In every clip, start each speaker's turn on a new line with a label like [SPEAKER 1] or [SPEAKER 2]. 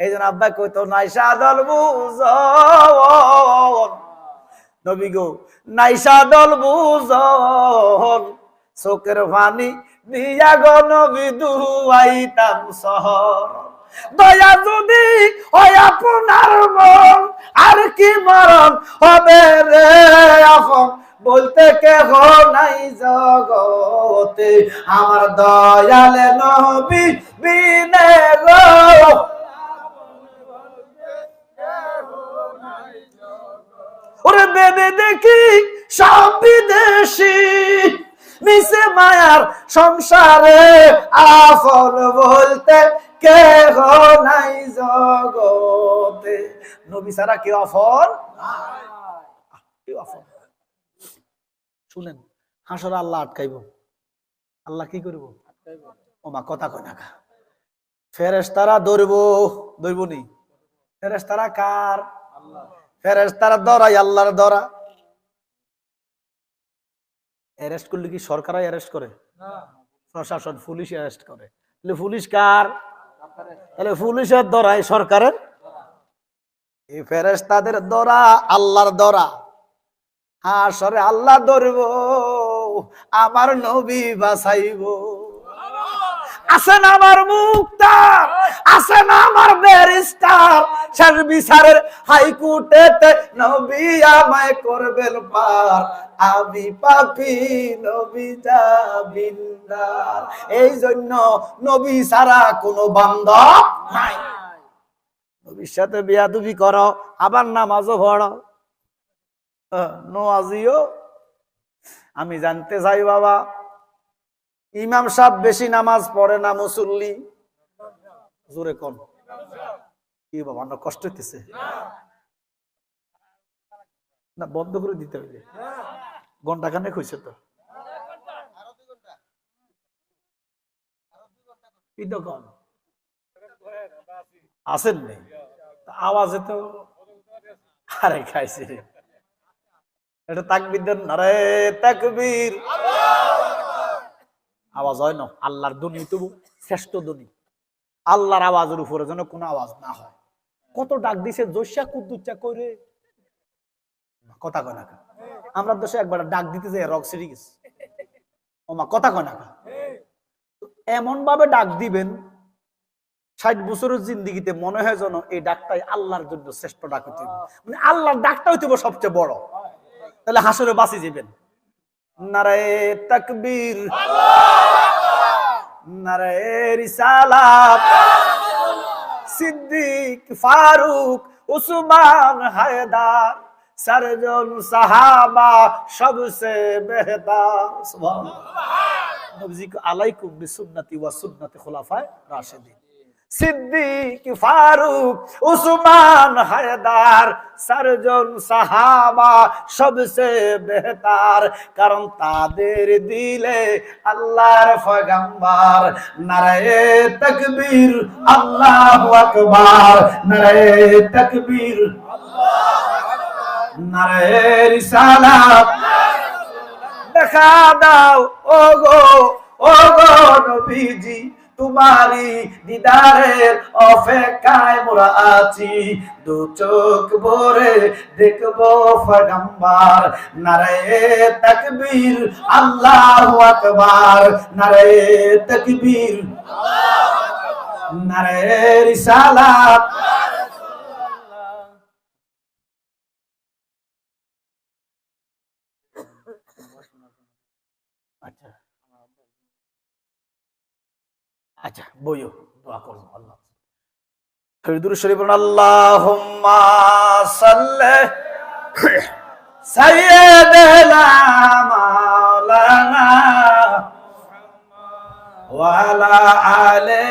[SPEAKER 1] এই জন্য আব্বা কইতো নাইসা দল বুঝন নবী গো, নাইসা দল বুঝন চোখের পানি দিয়া গো নবী দুয়াইতাম শহর। দয়া যদি হয় আপনার মন, আর কি মরণ হবে রে এখন বলতে কেহ নাই জগতে, আমার দয়ালে নবী বিনে গো বেবে দেখি সব বিদেশি। মিশে মায়ার সংসারে আফল বলতে কেহ নাই জগতে। নবী সারা কি অফল কি অফল শুনেন, হাসর আল্লাহ আটকাইব। আল্লাহ কি করব? ও মা, কথা কয় না ফেরেস তারা ধরব ধরব নি। ফেরেস তারা কার? ফেরেস তারা আল্লাহর ধরা অ্যারেস্ট করলে কি সরকার অ্যারেস্ট করে? প্রশাসন পুলিশ অ্যারেস্ট করে। তাহলে পুলিশ কার? তাহলে পুলিশের ধরাই সরকারের? এই ফেরেস তাদের ধরা আল্লাহর ধরা হাসরে আল্লাহ ধরব আমার নবী বাসাইব আমার মুক্তার আমার ব্যারিস্টার? শেষ বিচারের নবী আমায় করবেন পার। আমি পাপি এই জন্য নবী ছাড়া কোনো বান্ধব নাই। নবীর সাথে বিয়াদুবি করো, আবার নামাজও পড়ো। নো আজিও আমি জানতে চাই বাবা ইমাম সাহেব বেশি নামাজ পড়ে না মুসল্লি? জোরে কন। কি বাবা আমার কষ্ট হইতেছে? না, বন্ধ করে দিতে হবে ঘণ্টা খানেক হয়েছে তো। নেই আওয়াজে তো আরে খাইছে। এটা তাকবির তাকবীর। আওয়াজ হয় না? আল্লাহর ধ্বনি তবু শ্রেষ্ঠ ধ্বনি। আল্লাহর আওয়াজের উপরে যেন কোনো আওয়াজ না হয়। কত ডাক দিছে জস্যা কুদ্দুচ্চা করে কথা কয় না আমরা দেশে একবার ডাক দিতে যাই রক সিঁড়ি গেছে। ওমা, কথা কয় না এমন ভাবে ডাক দিবেন, ষাট বছরের জিন্দিগিতে মনে হয় যেন এই ডাকটাই আল্লাহর জন্য শ্রেষ্ঠ ডাক হইতে মানে আল্লাহর ডাকটা হইতে সবচেয়ে বড়। তাহলে হাসরে বাঁচি যাবেন। নারায়ে তাকবীর। নারায়ে রিসালাত সিদ্দিক, ফারুক, উসমান, হায়দার, সারজন, সাহাবা সবসে বেহতার को আলাইকুম বিসুন্নতি ওয়া সুন্নতি খুলাফায়ে রাশিদিন। সিদ্দিক, ফারুক, উসমান, হায়দার, সারজন, সাহাবা সবসে বেহতার। কারণ তাদের দিলে আল্লাহর পয়গম্বর। নারায়ে তাকবীর, আল্লাহু আকবার। নারায়ে তাকবীর, নারায়ে রিসালাত। দেখা দাও ও গো নবীজি। তোমারি দিদারের অপেক্ষায় মোরা আছি। দু চোখ ভরে দেখব ফগম্বার নারে তকবীর, আল্লাহ আকবার। নারে তকবীর নারে রিসালাত। আচ্ছা। আচ্ছা বইও, দোয়া করব, আল্লাহ ফরিদুর শরীফ বলেন, আল্লাহুম্মা সাল্লি সাইয়্যিদানা মাওলানা ওয়া আলা আলি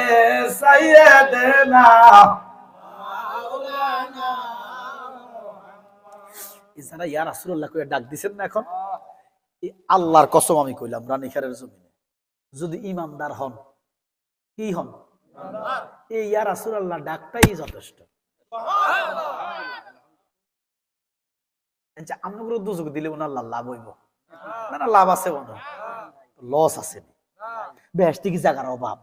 [SPEAKER 1] সাইয়্যিদানা এছাড়া ইয়া রাসূলুল্লাহ কইয়া ডাক দিছেন না এখন? আল্লাহর কসম আমি কইলাম রানীখারের জমিনে। যদি ইমানদার হন কি হন এই ইয়া রাসূলুল্লাহ ডাকটাই যথেষ্ট। আমরা দুযোগ দিলে ওনার লাভ হইব। না লাভ আছে ওনার লস আছে বেশ কি জায়গার অভাব?